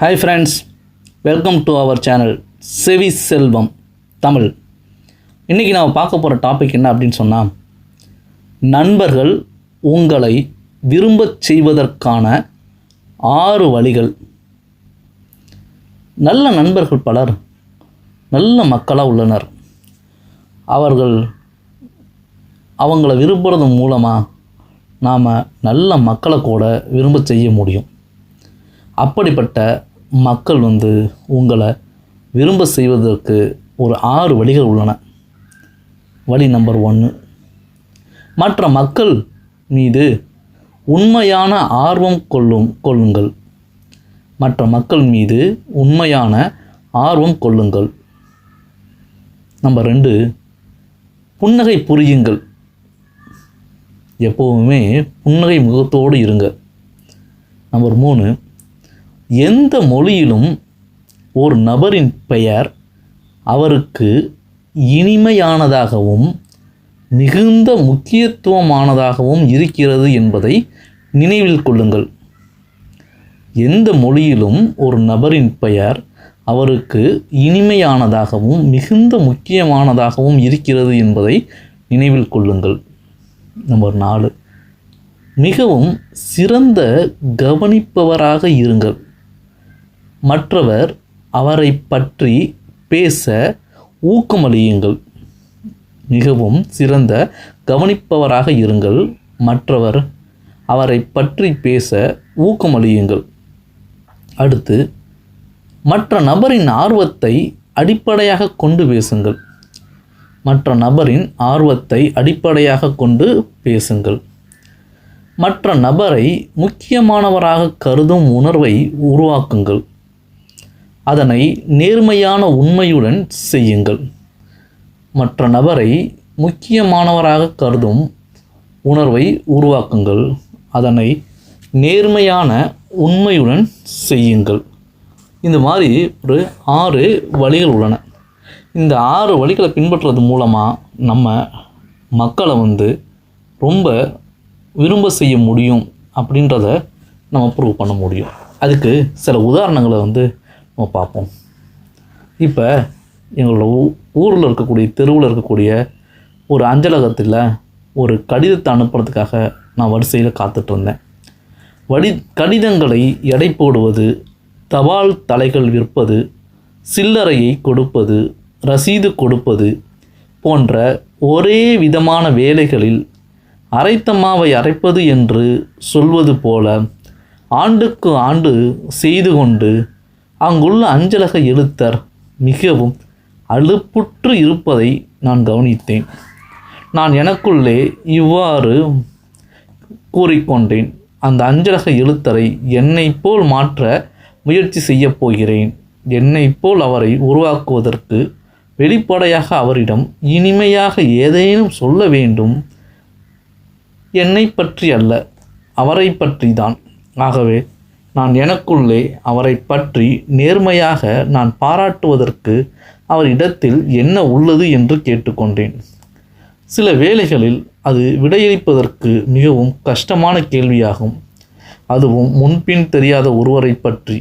Hi friends welcome to our channel Sevi Selvam Tamil இன்றைக்கி நாம் பார்க்க போகிற டாபிக் என்ன அப்படின்னு சொன்னால் நண்பர்கள் உங்களை விரும்பச் செய்வதற்கான ஆறு வழிகள். நல்ல நண்பர்கள் பலர் நல்ல மக்களாக உள்ளனர். அவர்கள் அவங்கள விரும்புறது மூலமாக நாம் நல்ல மக்களை கூட விரும்ப செய்ய முடியும். அப்படிப்பட்ட மக்கள் வந்து உங்களை விரும்ப செய்வதற்கு ஒரு ஆறு வழிகள் உள்ளன. வழி நம்பர் ஒன்று மற்ற மக்கள் மீது உண்மையான ஆர்வம் கொள்ளும் கொள்ளுங்கள். மற்ற மக்கள் மீது உண்மையான ஆர்வம் கொள்ளுங்கள். நம்பர் ரெண்டு புன்னகை புரியுங்கள். எப்போவுமே புன்னகை முகத்தோடு இருங்க. நம்பர் மூணு எந்த மொழியிலும் ஒரு நபரின் பெயர் அவருக்கு இனிமையானதாகவும் மிகுந்த முக்கியத்துவமானதாகவும் இருக்கிறது என்பதை நினைவில் கொள்ளுங்கள். எந்த மொழியிலும் ஒரு நபரின் பெயர் அவருக்கு இனிமையானதாகவும் மிகுந்த முக்கியமானதாகவும் இருக்கிறது என்பதை நினைவில் கொள்ளுங்கள். நம்பர் நாலு. மிகவும் சிறந்த கவனிப்பவராக இருங்கள். மற்றவர் அவரை பற்றி பேச ஊக்கமளியுங்கள். மிகவும் சிறந்த கவனிப்பவராக இருங்கள். மற்றவர் அவரை பற்றி பேச ஊக்கமளியுங்கள். அடுத்து மற்ற நபரின் ஆர்வத்தை அடிப்படையாக கொண்டு பேசுங்கள். மற்ற நபரின் ஆர்வத்தை அடிப்படையாக கொண்டு பேசுங்கள். மற்ற நபரை முக்கியமானவராக கருதும் உணர்வை உருவாக்குங்கள். அதனை நேர்மையான உண்மையுடன் செய்யுங்கள். மற்ற நபரை முக்கியமானவராக கருதும் உணர்வை உருவாக்குங்கள். அதனை நேர்மையான உண்மையுடன் செய்யுங்கள். இந்த மாதிரி ஒரு ஆறு வழிகள் உள்ளன. இந்த ஆறு வழிகளை பின்பற்றுறது மூலமாக நம்ம மக்களை வந்து ரொம்ப விரும்ப செய்ய முடியும் அப்படின்றத நம்ம ப்ரூவ் பண்ண முடியும். அதுக்கு சில உதாரணங்களை வந்து பார்ப்போம். இப்போ எங்களோட ஊ ஊரில் இருக்கக்கூடிய தெருவில் இருக்கக்கூடிய ஒரு அஞ்சலகத்தில் ஒரு கடிதத்தை அனுப்புறதுக்காக நான் வரிசையில் காத்துட்ருந்தேன் வடி கடிதங்களை எடை போடுவது தபால் தலைகள் விற்பது சில்லறையை கொடுப்பது ரசீது கொடுப்பது போன்ற ஒரே விதமான வேலைகளில் அரைத்தம்மாவை அரைப்பது என்று சொல்வது போல ஆண்டுக்கு ஆண்டு செய்து கொண்டு அங்குள்ள அஞ்சலக எழுத்தர் மிகவும் அலுப்புற்று இருப்பதை நான் கவனித்தேன். நான் எனக்குள்ளே இவ்வாறு கூறிக்கொண்டேன். அந்த அஞ்சலக எழுத்தரை என்னை போல் மாற்ற முயற்சி செய்யப் போகிறேன். என்னைப் போல் அவரை உருவாக்குவதற்கு வெளிப்படையாக அவரிடம் இனிமையாக ஏதேனும் சொல்ல வேண்டும். என்னை பற்றி அல்ல அவரை பற்றி தான் ஆகவே நான் எனக்குள்ளே அவரை பற்றி நேர்மையாக நான் பாராட்டுவதற்கு அவர் இடத்தில் என்ன உள்ளது என்று கேட்டுக்கொண்டேன். சில வேளைகளில் அது விடையளிப்பதற்கு மிகவும் கஷ்டமான கேள்வியாகும். அதுவும் முன்பின் தெரியாத ஒருவரை பற்றி.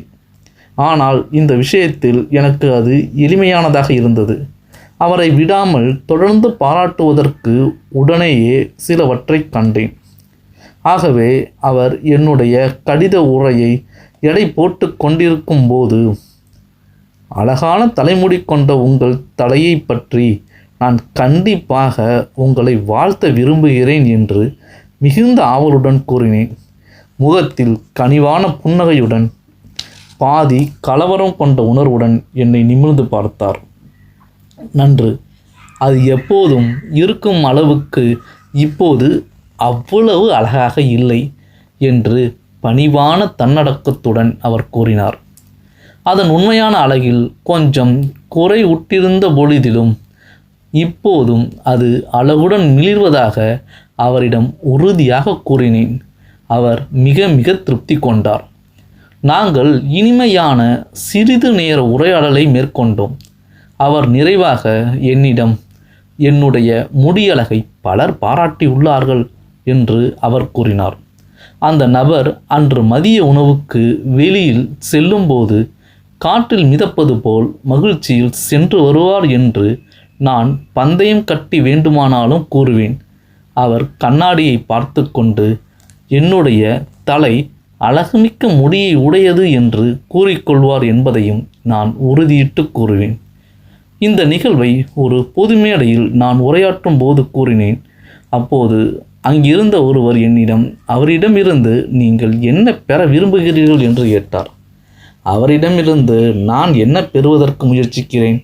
ஆனால் இந்த விஷயத்தில் எனக்கு அது எளிமையானதாக இருந்தது. அவரை விடாமல் தொடர்ந்து பாராட்டுவதற்கு உடனேயே சிலவற்றை கண்டேன். ஆகவே அவர் என்னுடைய கடித உரையை எடை போட்டு கொண்டிருக்கும் போது அழகான தலைமுடி கொண்ட உங்கள் தலையை பற்றி நான் கண்டிப்பாக உங்களை வாழ்த்த விரும்புகிறேன் என்று மிகுந்த ஆவலுடன் கூறினேன். முகத்தில் கனிவான புன்னகையுடன் பாதி கலவரம் கொண்ட உணர்வுடன் என்னை நிமிர்ந்து பார்த்தார். நன்று. அது எப்போதும் இருக்கும் அளவுக்கு இப்போது அவ்வளவு அழகாக இல்லை என்று பணிவான தன்னடக்கத்துடன் அவர் கூறினார். அதன் உண்மையான அழகில் கொஞ்சம் குறை உட்டிருந்த பொழுதிலும் இப்போதும் அது அழகுடன் மிளிர்வதாக அவரிடம் உறுதியாக கூறினேன். அவர் மிக மிக திருப்தி கொண்டார். நாங்கள் இனிமையான சிறிது நேர உரையாடலை மேற்கொண்டோம். அவர் நிறைவாக என்னிடம் என்னுடைய முடியழகை பலர் பாராட்டியுள்ளார்கள். என்று அவர் கூறினார். அந்த நபர் அன்று மதிய உணவுக்கு வெளியில் செல்லும்போது காற்றில் மிதப்பது போல் மகிழ்ச்சியில் சென்று வருவார் என்று நான் பந்தயம் கட்டி வேண்டுமானாலும் கூறுவேன். அவர் கண்ணாடியை பார்த்து கொண்டு என்னுடைய தலை அழகுமிக்க முடியை உடையது என்று கூறிக்கொள்வார் என்பதையும் நான் உறுதியிட்டு கூறுவேன். இந்த நிகழ்வை ஒரு பொது மேடையில் நான் உரையாற்றும் போது கூறினேன். அப்போது அங்கிருந்த ஒருவர் என்னிடம் அவரிடமிருந்து நீங்கள் என்ன பெற விரும்புகிறீர்கள் என்று கேட்டார். அவரிடமிருந்து நான் என்ன பெறுவதற்கு முயற்சிக்கிறேன்?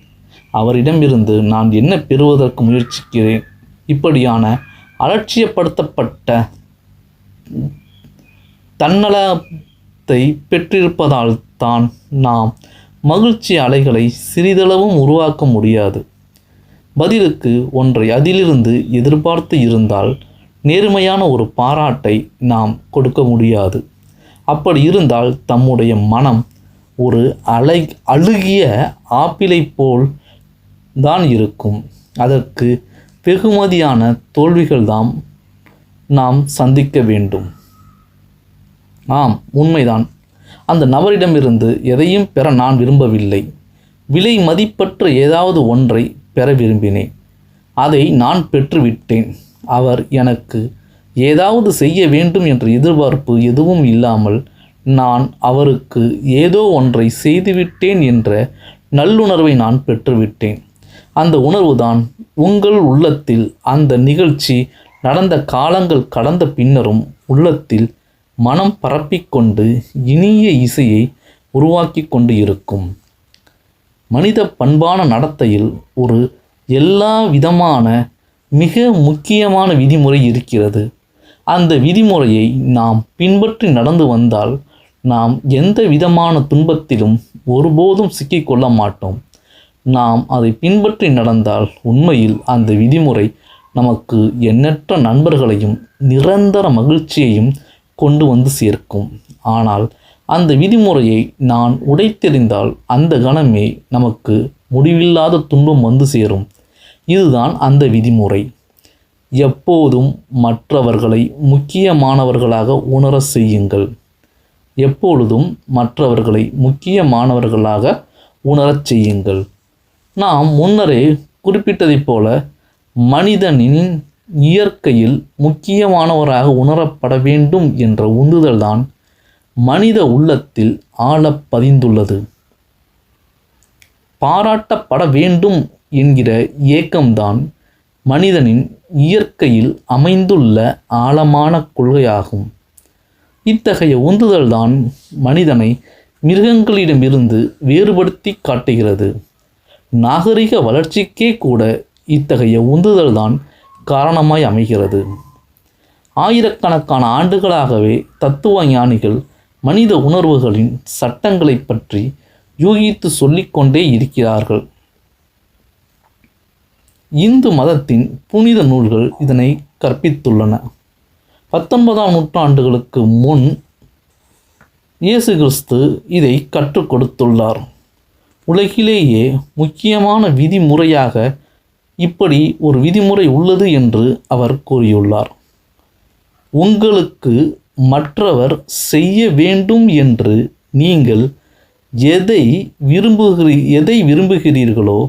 அவரிடமிருந்து நான் என்ன பெறுவதற்கு முயற்சிக்கிறேன்? இப்படியான அலட்சியப்படுத்தப்பட்ட தன்னலத்தை பெற்றிருப்பதால் தான் நாம் மகிழ்ச்சி அலைகளை சிறிதளவும் உருவாக்க முடியாது. பதிலுக்கு ஒன்றை அதிலிருந்து எதிர்பார்த்து இருந்தால் நேர்மையான ஒரு பாராட்டை நாம் கொடுக்க முடியாது. அப்படி இருந்தால் தம்முடைய மனம் ஒரு அலை அழுகிய ஆப்பிளை போல் தான் இருக்கும். அதற்கு வெகுமதியான தோல்விகள்தான் நாம் சந்திக்க வேண்டும். ஆம் உண்மைதான். அந்த நபரிடமிருந்து எதையும் பெற நான் விரும்பவில்லை. விலை மதிப்பற்ற ஏதாவது ஒன்றை பெற விரும்பினேன். அதை நான் பெற்றுவிட்டேன். அவர் எனக்கு ஏதாவது செய்ய வேண்டும் என்ற எதிர்பார்ப்பு எதுவும் இல்லாமல் நான் அவருக்கு ஏதோ ஒன்றை செய்துவிட்டேன் என்ற நல்லுணர்வை நான் பெற்றுவிட்டேன். அந்த உணர்வுதான் உங்கள் உள்ளத்தில் அந்த நிகழ்ச்சி நடந்த காலங்கள் கடந்த பின்னரும் உள்ளத்தில் மனம் பரப்பிக்கொண்டு இனிய இசையை உருவாக்கி கொண்டு இருக்கும். மனித பண்பான நடத்தையில் ஒரு எல்லா விதமான மிக முக்கியமான விதிமுறை இருக்கிறது. அந்த விதிமுறையை நாம் பின்பற்றி நடந்து வந்தால் நாம் எந்த விதமான துன்பத்திலும் ஒருபோதும் சிக்கிக்கொள்ள மாட்டோம். நாம் அதை பின்பற்றி நடந்தால் உண்மையில் அந்த விதிமுறை நமக்கு எண்ணற்ற நண்பர்களையும் நிரந்தர மகிழ்ச்சியையும் கொண்டு வந்து சேர்க்கும். ஆனால் அந்த விதிமுறையை நான் உடைத்தெறிந்தால் அந்த கணமே நமக்கு முடிவில்லாத துன்பம் வந்து சேரும். இதுதான் அந்த விதிமுறை. எப்போதும் மற்றவர்களை முக்கியமானவர்களாக உணர செய்யுங்கள். எப்பொழுதும் மற்றவர்களை முக்கியமானவர்களாக உணரச் செய்யுங்கள். நாம் முன்னரே குறிப்பிட்டதைப் போல மனிதனின் இயற்கையில் முக்கியமானவராக உணரப்பட வேண்டும் என்ற உந்துதல்தான் மனித உள்ளத்தில் ஆழ பதிந்துள்ளது பாராட்டப்பட வேண்டும் என்கிற ஏக்கம்தான் மனிதனின் இயற்கையில் அமைந்துள்ள ஆழமான கொள்கையாகும். இத்தகைய உந்துதல்தான் மனிதனை மிருகங்களிடமிருந்து வேறுபடுத்தி காட்டுகிறது. நாகரிக வளர்ச்சிக்கே கூட இத்தகைய உந்துதல்தான் காரணமாய் அமைகிறது. ஆயிரக்கணக்கான ஆண்டுகளாகவே தத்துவ ஞானிகள் மனித உணர்வுகளின் சட்டங்களைப் பற்றி யூகித்து சொல்லிக்கொண்டே இருக்கிறார்கள். இந்து மதத்தின் புனித நூல்கள் இதனை கற்பித்துள்ளன. பத்தொன்பதாம் நூற்றாண்டுகளுக்கு முன் இயேசு கிறிஸ்து இதை கற்றுக் கொடுத்துள்ளார். உலகிலேயே முக்கியமான விதிமுறையாக இப்படி ஒரு விதிமுறை உள்ளது என்று அவர் கூறியுள்ளார். உங்களுக்கு மற்றவர் செய்ய வேண்டும் என்று நீங்கள் எதை விரும்புகிறீ எதை விரும்புகிறீர்களோ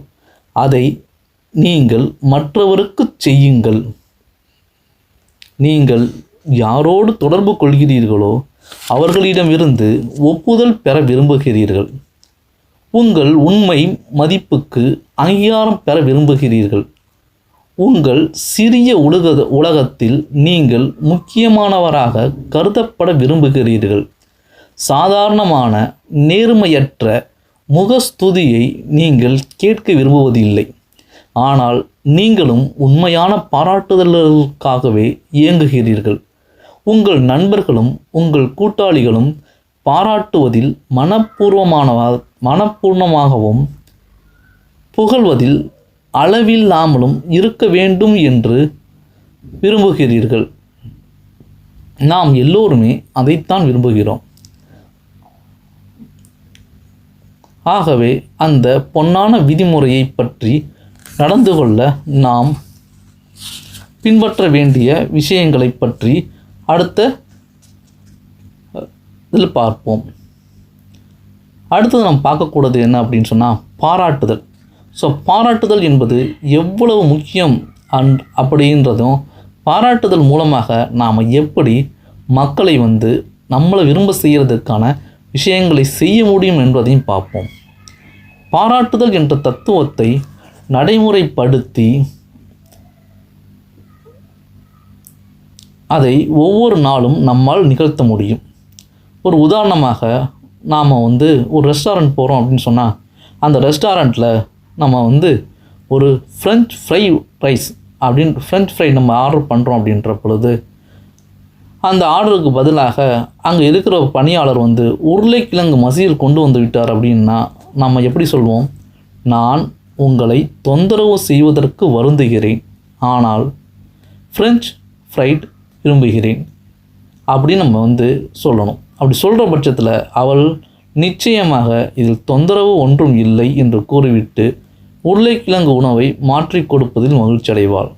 அதை நீங்கள் மற்றவருக்கு செய்யுங்கள். நீங்கள் யாரோடு தொடர்பு கொள்கிறீர்களோ அவர்களிடமிருந்து ஒப்புதல் பெற விரும்புகிறீர்கள். உங்கள் உண்மை மதிப்புக்கு அங்கீகாரம் பெற விரும்புகிறீர்கள். உங்கள் சிறிய உலக உலகத்தில் நீங்கள் முக்கியமானவராக கருதப்பட விரும்புகிறீர்கள். சாதாரணமான நேர்மையற்ற முகஸ்துதியை நீங்கள் கேட்க விரும்புவதில்லை. ஆனால் நீங்களும் உண்மையான பாராட்டுதல்களுக்காகவே இயங்குகிறீர்கள். உங்கள் நண்பர்களும் உங்கள் கூட்டாளிகளும் பாராட்டுவதில் மனப்பூர்வமானவ மனப்பூர்ணமாகவும் புகழ்வதில் அளவில்லாமலும் இருக்க வேண்டும் என்று விரும்புகிறீர்கள். நாம் எல்லோருமே அதைத்தான் விரும்புகிறோம். ஆகவே அந்த பொன்னான விதிமுறையை பற்றி நடந்து கொள்ள நாம் பின்பற்ற வேண்டிய விஷயங்களை பற்றி அடுத்த இதில் பார்ப்போம். அடுத்தது நாம் பார்க்கக்கூடாது என்ன அப்படின்னு சொன்னால் பாராட்டுதல். ஸோ பாராட்டுதல் என்பது எவ்வளவு முக்கியம் அன் அப்படின்றதும் பாராட்டுதல் மூலமாக நாம் எப்படி மக்களை வந்து நம்மளை விரும்ப செய்கிறதுக்கான விஷயங்களை செய்ய முடியும் என்பதையும் பார்ப்போம். பாராட்டுதல் என்ற தத்துவத்தை நடைமுறைப்படுத்தி அதை ஒவ்வொரு நாளும் நம்மால் நிகழ்த்த முடியும். ஒரு உதாரணமாக நாம் வந்து ஒரு ரெஸ்டாரண்ட் போகிறோம் அப்படின்னு சொன்னால் அந்த ரெஸ்டாரண்ட்டில் நம்ம வந்து ஒரு ஃப்ரெஞ்ச் ஃப்ரை ரைஸ் அப்படின்னு ஃப்ரெஞ்ச் ஃப்ரை நம்ம ஆர்டர் பண்ணுறோம் அப்படின்ற பொழுது அந்த ஆர்டருக்கு பதிலாக அங்கே இருக்கிற பணியாளர் வந்து உருளைக்கிழங்கு மசியல் கொண்டு வந்து விட்டார் அப்படின்னா நம்ம எப்படி சொல்வோம்? நான் உங்களை தொந்தரவு செய்வதற்கு வருந்துகிறேன். ஆனால் ஃப்ரெஞ்ச் ஃப்ரைட் விரும்புகிறேன். அப்படின்னு நம்ம வந்து சொல்லணும். அப்படி சொல்கிற பட்சத்தில் அவள் நிச்சயமாக இதில் தொந்தரவு ஒன்றும் இல்லை என்று கூறிவிட்டு உருளைக்கிழங்கு உணவை மாற்றி கொடுப்பதில் மகிழ்ச்சி அடைவாள்.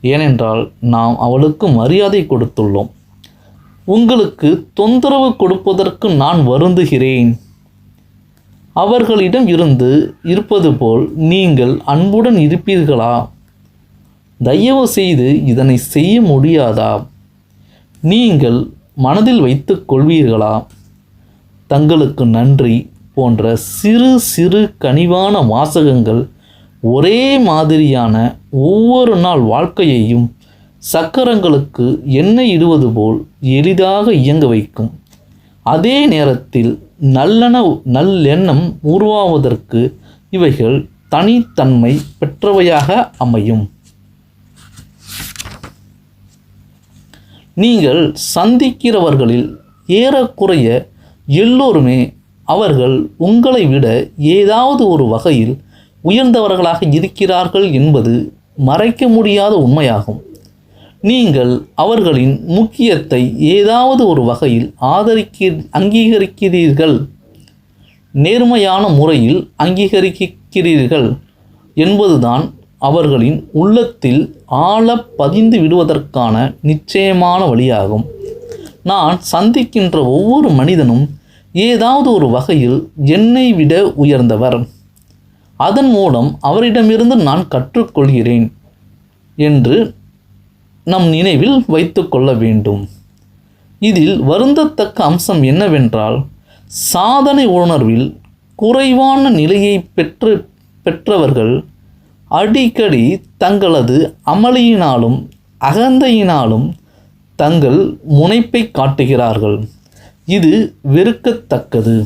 ஏனென்றால் நாம் அவளுக்கு மரியாதை கொடுத்துள்ளோம். உங்களுக்கு தொந்தரவு கொடுப்பதற்கு நான் வருந்துகிறேன். அவர்களிடம் இருந்து இருப்பது போல் நீங்கள் அன்புடன் இருப்பீர்களா? தயவு செய்து இதனை செய்ய முடியாதா? நீங்கள் மனதில் வைத்துக் கொள்வீர்களா? தங்களுக்கு நன்றி போன்ற சிறு சிறு கனிவான வாசகங்கள் ஒரே மாதிரியான ஒவ்வொரு நாள் வாழ்க்கையையும் சக்கரங்களுக்கு எண்ணெய் இடுவது போல் எளிதாக இயங்க வைக்கும். அதே நேரத்தில் நல்லெண்ண நல்லெண்ணம் உருவாவதற்கு இவைகள் தனித்தன்மை பெற்றவையாக அமையும். நீங்கள் சந்திக்கிறவர்களில் ஏறக்குறைய எல்லோருமே அவர்கள் உங்களை விட ஏதாவது ஒரு வகையில் உயர்ந்தவர்களாக இருக்கிறார்கள் என்பது மறைக்க முடியாத உண்மையாகும். நீங்கள் அவர்களின் முக்கியத்தை ஏதாவது ஒரு வகையில் ஆதரிக்க அங்கீகரிக்கிறீர்கள். நேர்மையான முறையில் அங்கீகரிக்கிறீர்கள் என்பதுதான் அவர்களின் உள்ளத்தில் ஆழ பதிந்து விடுவதற்கான நிச்சயமான வழியாகும். நான் சந்திக்கின்ற ஒவ்வொரு மனிதனும் ஏதாவது ஒரு வகையில் என்னை விட உயர்ந்தவர். அதன் மூலம் அவரிடமிருந்து நான் கற்றுக்கொள்கிறேன் என்று நம் நினைவில் வைத்து கொள்ள வேண்டும். இதில் வருந்தத்தக்க அம்சம் என்னவென்றால் சாதனை உணர்வில் குறைவான நிலையை பெற்று பெற்றவர்கள் அடிக்கடி தங்களது அமளியினாலும் அகந்தையினாலும் தங்கள் முனைப்பை காட்டுகிறார்கள். இது வெறுக்கத்தக்கது.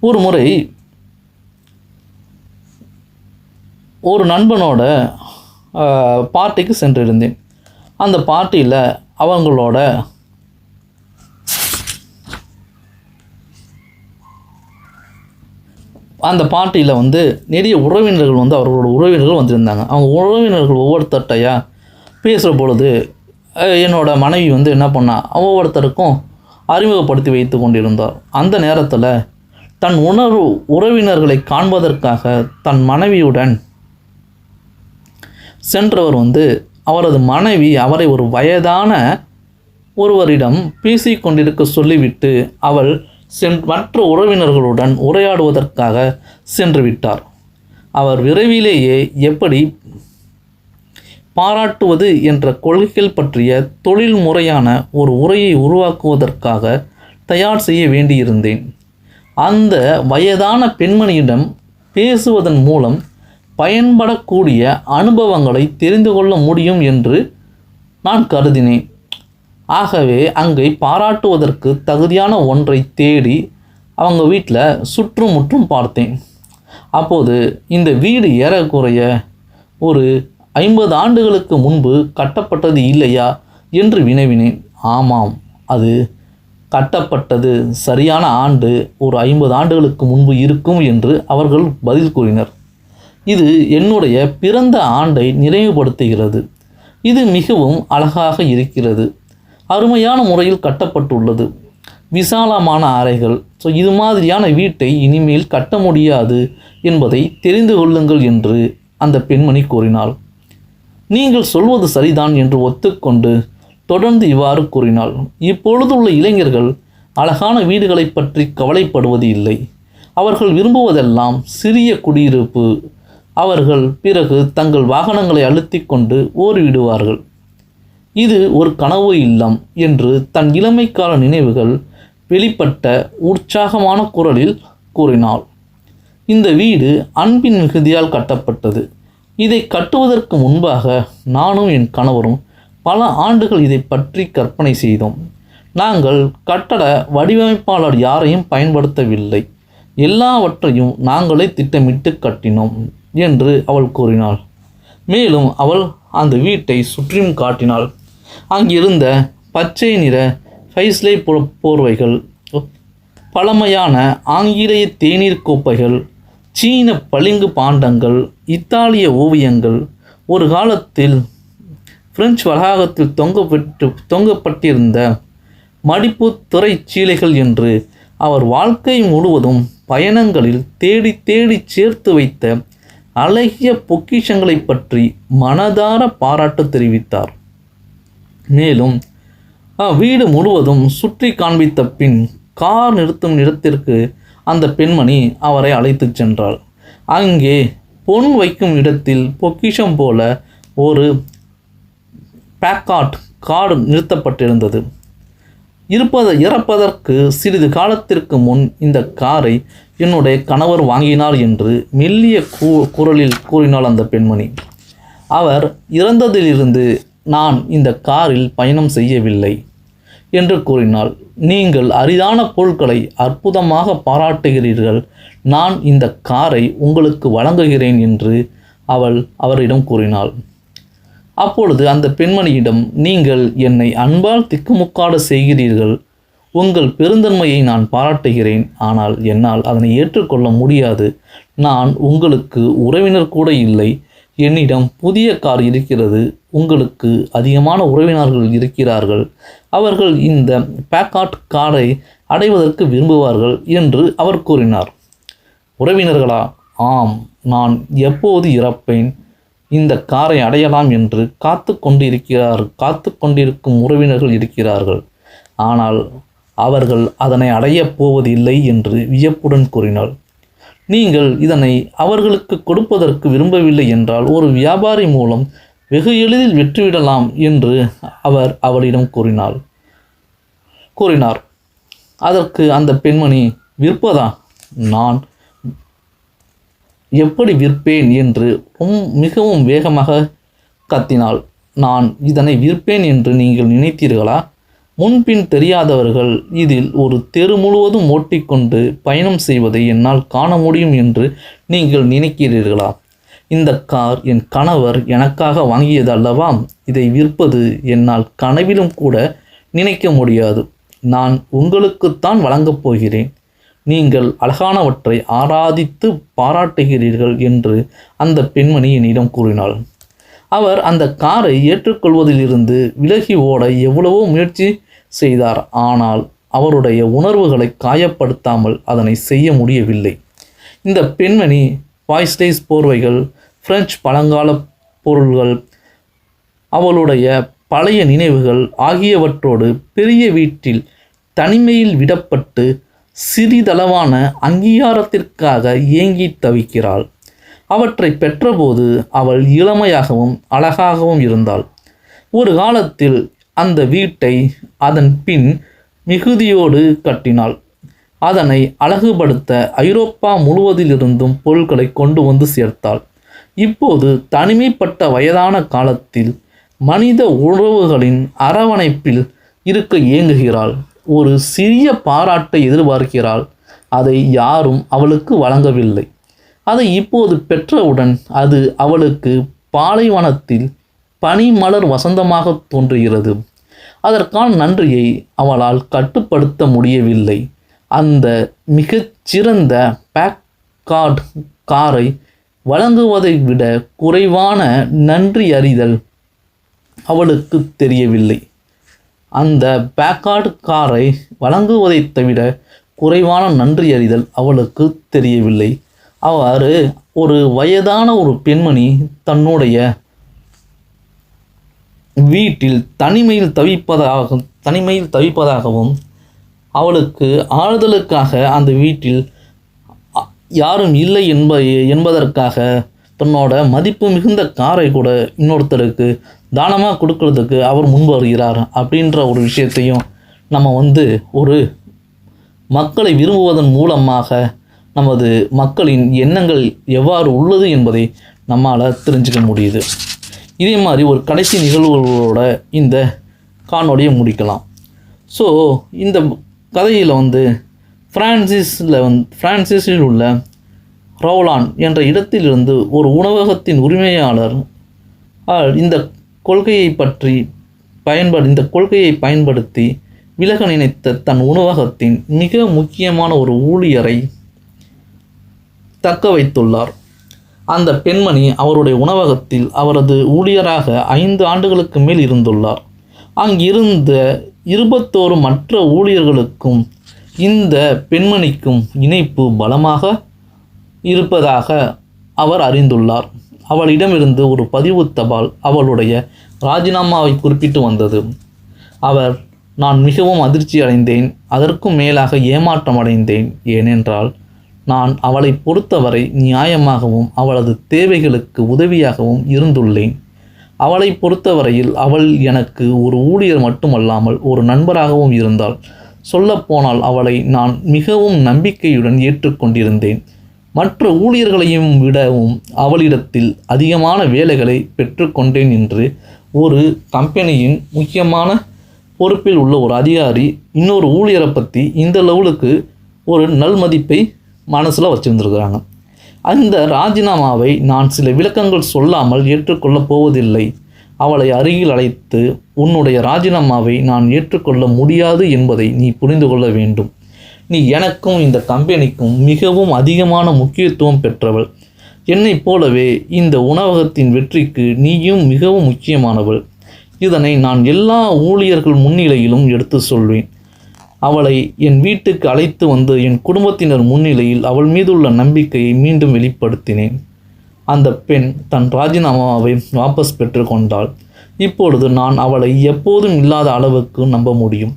ஒரு முறை ஒரு நண்பனோட பார்ட்டிக்கு சென்றிருந்தேன். அந்த பார்ட்டியில் அவங்களோட அந்த பார்ட்டியில் வந்து நிறைய உறவினர்கள் வந்து அவர்களோட உறவினர்கள் வந்திருந்தாங்க. அவங்க உறவினர்கள் ஒவ்வொருத்தட்டையாக பேசுகிற பொழுது என்னோட மனைவி வந்து என்ன பண்ணா ஒவ்வொருத்தருக்கும் அறிமுகப்படுத்தி வைத்து கொண்டிருந்தார். அந்த நேரத்தில் தன் உணர்வு உறவினர்களை காண்பதற்காக தன் மனைவியுடன் சென்றவர் வந்து அவரது மனைவி அவரை ஒரு வயதான ஒருவரிடம் பேசி கொண்டிருக்க சொல்லிவிட்டு அவள் சென் மற்ற உறவினர்களுடன் உரையாடுவதற்காக சென்று விட்டார். அவர் விரைவிலேயே எப்படி பாராட்டுவது என்ற கொள்கைகள் பற்றிய தொழில் முறையான ஒரு உரையை உருவாக்குவதற்காக தயார் செய்ய வேண்டியிருந்தேன். அந்த வயதான பெண்மணியிடம் பேசுவதன் மூலம் பயன்படக்கூடிய அனுபவங்களை தெரிந்து கொள்ள முடியும் என்று நான் கருதினேன். ஆகவே அங்கே பாராட்டுவதற்கு தகுதியான ஒன்றை தேடி அவங்க வீட்டில் சுற்றுமுற்றும் பார்த்தேன். அப்போது இந்த வீடு ஏறக்குறைய ஒரு ஐம்பது ஆண்டுகளுக்கு முன்பு கட்டப்பட்டது இல்லையா என்று வினவினேன். ஆமாம் அது கட்டப்பட்டது. சரியான ஆண்டு ஒரு ஐம்பது ஆண்டுகளுக்கு முன்பு இருக்கும் என்று அவர்கள் பதில் கூறினர். இது என்னுடைய பிறந்த ஆண்டை நினைவுபடுத்துகிறது இது மிகவும் அழகாக இருக்கிறது. அருமையான முறையில் கட்டப்பட்டுள்ளது. விசாலமான அறைகள். ஸோ இது மாதிரியான வீட்டை இனிமேல் கட்ட முடியாது என்பதை தெரிந்து கொள்ளுங்கள் என்று அந்த பெண்மணி கூறினாள். நீங்கள் சொல்வது சரிதான் என்று ஒத்துக்கொண்டு தொடர்ந்து இவ்வாறு கூறினாள். இப்பொழுதுள்ள இளைஞர்கள் அழகான வீடுகளை பற்றி கவலைப்படுவது இல்லை. அவர்கள் விரும்புவதெல்லாம் சிறிய குடியிருப்பு அவர்கள் பிறகு தங்கள் வாகனங்களை அழுத்தி கொண்டு ஓடிவிடுவார்கள் இது ஒரு கனவு இல்லம் என்று தன் இளமைக்கால நினைவுகள் வெளிப்பட்ட உற்சாகமான குரலில் கூறினாள். இந்த வீடு அன்பின் மிகுதியால் கட்டப்பட்டது. இதை கட்டுவதற்கு முன்பாக நானும் என் கணவரும் பல ஆண்டுகள் இதை பற்றி கற்பனை செய்தோம். நாங்கள் கட்டட வடிவமைப்பாளர் யாரையும் பயன்படுத்தவில்லை. எல்லாவற்றையும் நாங்களே திட்டமிட்டு கட்டினோம். என்று அவள் கூறினாள். மேலும் அவள் அந்த வீட்டை சுற்றியும் காட்டினாள். அங்கிருந்த பச்சை நிற ஃபைஸ்லே போ போர்வைகள் பழமையான ஆங்கிலேய தேநீர் கோப்பைகள் சீன பளிங்கு பாண்டங்கள் இத்தாலிய ஓவியங்கள் ஒரு காலத்தில் பிரெஞ்சு வளாகத்தில் தொங்கப்பட்டு தொங்கப்பட்டிருந்த மடிப்பு துறை சீலைகள் என்று அவர் வாழ்க்கை முழுவதும் பயணங்களில் தேடி தேடி சேர்த்து வைத்த அழகிய பொக்கிஷங்களைப் பற்றி மனதார பாராட்டு தெரிவித்தார். மேலும் வீடு முழுவதும் சுற்றி காண்பித்த பின் கார் நிறுத்தும் இடத்திற்கு அந்த பெண்மணி அவரை அழைத்துச் சென்றாள். அங்கே பொன் வைக்கும் இடத்தில் பொக்கிஷம் போல ஒரு பேக்காட் கார்டு நிறுத்தப்பட்டிருந்தது. இருப்பதை இறப்பதற்கு சிறிது காலத்திற்கு முன் இந்த காரை என்னுடைய கணவர் வாங்கினார் என்று மெல்லிய கூ குரலில் கூறினாள் அந்த பெண்மணி. அவர் இறந்ததிலிருந்து நான் இந்த காரில் பயணம் செய்யவில்லை என்று கூறினாள். நீங்கள் அரிதான பொருட்களை அற்புதமாக பாராட்டுகிறீர்கள். நான் இந்த காரை உங்களுக்கு வழங்குகிறேன் என்று அவள் அவரிடம் கூறினாள். அப்பொழுது அந்த பெண்மணியிடம் நீங்கள் என்னை அன்பால் திக்குமுக்காட செய்கிறீர்கள். உங்கள் பெருந்தன்மையை நான் பாராட்டுகிறேன். ஆனால் என்னால் அதனை ஏற்றுக்கொள்ள முடியாது. நான் உங்களுக்கு உறவினர் கூட இல்லை. என்னிடம் புதிய கார் இருக்கிறது. உங்களுக்கு அதிகமான உறவினர்கள் இருக்கிறார்கள். அவர்கள் இந்த பேக்காட் காரை அடைவதற்கு விரும்புவார்கள் என்று அவர் கூறினார். உறவினர்களா? ஆம் நான் எப்போது இறப்பேன்? இந்த காரை அடையலாம் என்று காத்து கொண்டிருக்கிறார் காத்து கொண்டிருக்கும் உறவினர்கள் இருக்கிறார்கள். ஆனால் அவர்கள் அதனை அடையப் போவதில்லை என்று வியப்புடன் கூறினாள். நீங்கள் இதனை அவர்களுக்கு கொடுப்பதற்கு விரும்பவில்லை என்றால் ஒரு வியாபாரி மூலம் வெகு எளிதில் விற்றுவிடலாம் என்று அவர் அவளிடம் கூறினாள். கூறினார். அதற்கு அந்த பெண்மணி விற்பதா? நான் எப்படி விற்பேன் என்று ரொம் மிகவும் வேகமாக கத்தினாள். நான் இதனை விற்பேன் என்று நீங்கள் நினைத்தீர்களா? முன்பின் தெரியாதவர்கள் இதில் ஒரு தெரு முழுவதும் ஓட்டிக்கொண்டு பயணம் செய்வதை என்னால் காண முடியும் என்று நீங்கள் நினைக்கிறீர்களா? இந்த கார் என் கணவர் எனக்காக வாங்கியது அல்லவா? இதை விற்பது என்னால் கனவிலும் கூட நினைக்க முடியாது. நான் உங்களுக்குத்தான் வழங்கப் போகிறேன். நீங்கள் அழகானவற்றை ஆராதித்து பாராட்டுகிறீர்கள் என்று அந்த பெண்மணி என்னிடம் கூறினாள். அவர் அந்த காரை ஏற்றுக்கொள்வதிலிருந்து விலகி ஓட எவ்வளவோ முயற்சி செய்தார். ஆனால் அவருடைய உணர்வுகளை காயப்படுத்தாமல் அதனை செய்ய முடியவில்லை. இந்த பெண்மணி பாய்ஸ்டைஸ் போர்வைகள் பிரெஞ்சு பழங்கால பொருள்கள் அவளுடைய பழைய நினைவுகள் ஆகியவற்றோடு பெரிய வீட்டில் தனிமையில் விடப்பட்டு சிறிதளவான அங்கீகாரத்திற்காக ஏங்கி தவிக்கிறாள். அவற்றை பெற்றபோது அவள் இளமையாகவும் அழகாகவும் இருந்தாள். ஒரு காலத்தில் அந்த வீட்டை அதன் பின் மிகுதியோடு கட்டினாள். அதனை அழகுபடுத்த ஐரோப்பா முழுவதிலிருந்தும் பொருட்களை கொண்டு வந்து சேர்த்தாள். இப்போது தனிமைப்பட்ட வயதான காலத்தில் மனித உறவுகளின் அரவணைப்பில் இருக்க இயங்குகிறாள் ஒரு சிறிய பாராட்டை எதிர்பார்க்கிறாள். அதை யாரும் அவளுக்கு வழங்கவில்லை. அதை இப்போது பெற்றவுடன் அது அவளுக்கு பாலைவனத்தில் பனிமலர் வசந்தமாக தோன்றுகிறது. அதற்கான நன்றியை அவளால் கட்டுப்படுத்த முடியவில்லை. அந்த மிகச்சிறந்த பேக்கார்ட் காரை வழங்குவதை விட குறைவான நன்றி அறிதல் அவளுக்கு தெரியவில்லை. அந்த பேக்கார்டு காரை வழங்குவதைத் தவிர குறைவான நன்றி அறிதல் அவளுக்கு தெரியவில்லை. அவ்வாறு ஒரு வயதான ஒரு பெண்மணி தன்னுடைய வீட்டில் தனிமையில் தவிப்பதாக தனிமையில் தவிப்பதாகவும் அவளுக்கு ஆறுதலுக்காக அந்த வீட்டில் அ- யாரும் இல்லை என்ப என்பதற்காக தன்னோட மதிப்பு மிகுந்த காரை கூட இன்னொருத்தருக்கு தானமாக கொடுக்கறதுக்கு அவர் முன் வருகிறார் அப்படின்ற ஒரு விஷயத்தையும் நம்ம வந்து ஒரு மக்களை விரும்புவதன் மூலமாக நமது மக்களின் எண்ணங்கள் எவ்வாறு உள்ளது என்பதை நம்மால் தெரிஞ்சுக்க முடியுது. இதே மாதிரி ஒரு கடைசி நிகழ்வுகளோட இந்த காணொலியை முடிக்கலாம். ஸோ இந்த கதையில் வந்து ஃப்ரான்சிஸில் வந்து ஃப்ரான்சிஸில் உள்ள ரவுலான் என்ற இடத்திலிருந்து ஒரு உணவகத்தின் உரிமையாளர் இந்த கொள்கையை பற்றி பயன்படு இந்த கொள்கையை பயன்படுத்தி விலக நினைத்த தன் உணவகத்தின் மிக முக்கியமான ஒரு ஊழியரை தக்க வைத்துள்ளார். அந்த பெண்மணி அவருடைய உணவகத்தில் அவரது ஊழியராக ஐந்து ஆண்டுகளுக்கு மேல் இருந்துள்ளார். அங்கிருந்த இருபத்தோரு மற்ற ஊழியர்களுக்கும் இந்த பெண்மணிக்கும் இணைப்பு பலமாக இருப்பதாக அவர் அறிந்துள்ளார். அவளிடமிருந்து ஒரு பதிவு தபால் அவளுடைய ராஜினாமாவை குறிப்பிட்டு வந்தது. அவர் நான் மிகவும் அதிர்ச்சி அடைந்தேன் அதற்கும் மேலாக ஏமாற்றம் அடைந்தேன் ஏனென்றால் நான் அவளை பொறுத்தவரை நியாயமாகவும் அவளது தேவைகளுக்கு உதவியாகவும் இருந்துள்ளேன். அவளை பொறுத்தவரையில் அவள் எனக்கு ஒரு ஊழியர் மட்டுமல்லாமல் ஒரு நண்பராகவும் இருந்தாள். சொல்லப்போனால் அவளை நான் மிகவும் நம்பிக்கையுடன் ஏற்றுக்கொண்டிருந்தேன். மற்ற ஊழியர்களையும் விடவும் அவளிடத்தில் அதிகமான வேலைகளை பெற்றுக்கொண்டேன் என்று ஒரு கம்பெனியின் முக்கியமான பொறுப்பில் உள்ள ஒரு அதிகாரி இன்னொரு ஊழியரை பற்றி இந்த லெவலுக்கு ஒரு நல்மதிப்பை மனசில் வச்சுருந்துருக்குறாங்க. அந்த ராஜினாமாவை நான் சில விளக்கங்கள் சொல்லாமல் ஏற்றுக்கொள்ளப் போவதில்லை. அவளை அருகில் அழைத்து உன்னுடைய ராஜினாமாவை நான் ஏற்றுக்கொள்ள முடியாது என்பதை நீ புரிந்து கொள்ள வேண்டும். நீ எனக்கும் இந்த கம்பெனிக்கும் மிகவும் அதிகமான முக்கியத்துவம் பெற்றவள். என்னைப் போலவே இந்த உணவகத்தின் வெற்றிக்கு நீயும் மிகவும் முக்கியமானவள். இதனை நான் எல்லா ஊழியர்கள் முன்னிலையிலும் எடுத்து சொல்வேன். அவளை என் வீட்டுக்கு அழைத்து வந்து என் குடும்பத்தினர் முன்னிலையில் அவள் மீதுள்ள நம்பிக்கையை மீண்டும் வெளிப்படுத்தினேன். அந்த பெண் தன் ராஜினாமாவை வாபஸ் பெற்றுக்கொண்டாள் இப்பொழுது நான் அவளை எப்போதும் இல்லாத அளவுக்கு நம்ப முடியும்.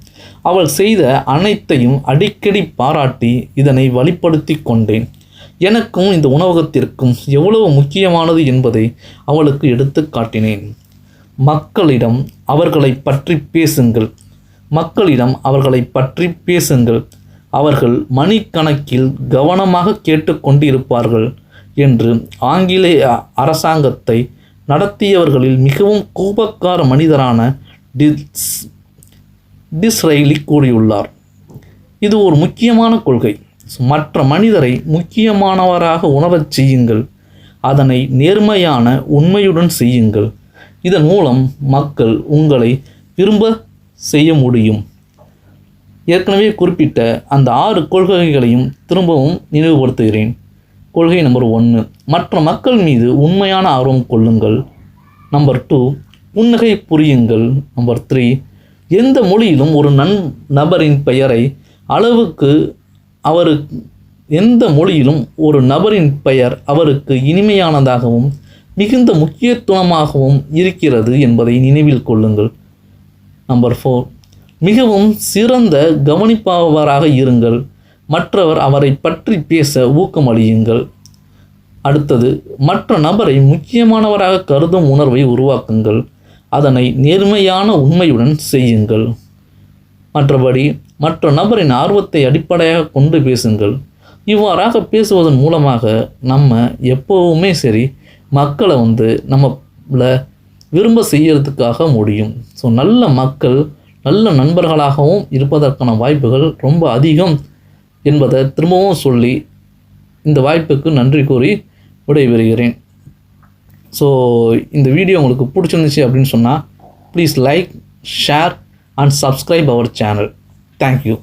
அவள் செய்த அனைத்தையும் அடிக்கடி பாராட்டி இதனை வழிப்படுத்தி கொண்டேன். எனக்கும் இந்த உணவகத்திற்கும் எவ்வளவு முக்கியமானது என்பதை அவளுக்கு எடுத்து காட்டினேன். மக்களிடம் அவர்களை பற்றி பேசுங்கள். மக்களிடம் அவர்களை பற்றி பேசுங்கள். அவர்கள் மணிக்கணக்கில் கவனமாக கேட்டுக்கொண்டிருப்பார்கள் என்று ஆங்கிலேய அரசாங்கத்தை நடத்தியவர்களில் மிகவும் கோபக்கார மனிதரான டிஸ் டிஸ்ரைலி கூறியுள்ளார். இது ஒரு முக்கியமான கொள்கை. மற்ற மனிதரை முக்கியமானவராக உணரச் செய்யுங்கள். அதனை நேர்மையான உண்மையுடன் செய்யுங்கள். இதன் மூலம் மக்கள் உங்களை விரும்ப செய்ய முடியும். ஏற்கனவே குறிப்பிட்ட அந்த ஆறு கொள்கைகளையும் திரும்பவும் நினைவுபடுத்துகிறேன். கொள்கை நம்பர் ஒன்று மற்ற மக்கள் மீது உண்மையான ஆர்வம் கொள்ளுங்கள். நம்பர் டூ புன்னகை புரியுங்கள். நம்பர் த்ரீ எந்த மொழியிலும் ஒரு நன் நபரின் பெயரை அளவுக்கு அவரு எந்த மொழியிலும் ஒரு நபரின் பெயர் அவருக்கு இனிமையானதாகவும் மிகுந்த முக்கியத்துவமாகவும் இருக்கிறது என்பதை நினைவில் கொள்ளுங்கள். நம்பர் ஃபோர் மிகவும் சிறந்த கவனிப்பவராக இருங்கள். மற்றவர் அவரை பற்றி பேச ஊக்கமளியுங்கள் அடுத்தது மற்ற நபரை முக்கியமானவராக கருதும் உணர்வை உருவாக்குங்கள். அதனை நேர்மையான உண்மையுடன் செய்யுங்கள். மற்றபடி மற்ற நபரின் ஆர்வத்தை அடிப்படையாக கொண்டு பேசுங்கள். இவ்வாறாக பேசுவதன் மூலமாக நம்ம எப்போவுமே சரி மக்களை வந்து நம்மள விரும்ப செய்யறதுக்காக முடியும். ஸோ நல்ல மக்கள் நல்ல நண்பர்களாகவும் இருப்பதற்கான வாய்ப்புகள் ரொம்ப அதிகம். என்பதை திரும்பவும் சொல்லி இந்த வாய்ப்புக்கு நன்றி கூறி விடைபெறுகிறேன். ஸோ இந்த வீடியோ உங்களுக்கு பிடிச்சிருந்துச்சு அப்படின்னு சொன்னால் please like share and subscribe our channel thank you